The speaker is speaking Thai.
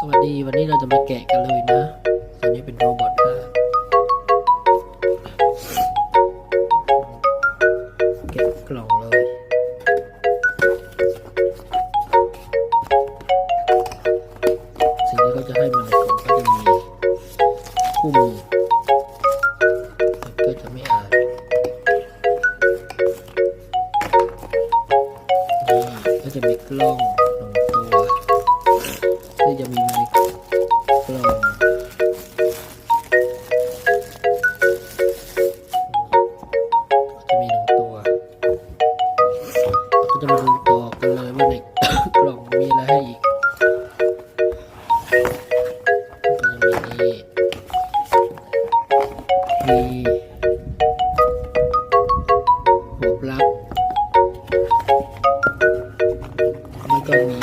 สวัสดีวันนี้เราจะมาแกะกันเลยนะอันนี้เป็นโรบอทนะแกะกล่องเลยสิ่งที่เขาจะให้มาในกล่องก็จะมีคู่มือแล้วก็จะไม่อ่านนี่ก็จะมีกล้อง มีในกล่องจะมีหนึ่งตัว ก็จะมาดูต่อกันเลยว่าในกล่องมีอะไรให้อีกก็จะมีนี่มีหัวปลั๊กนี่ก็มี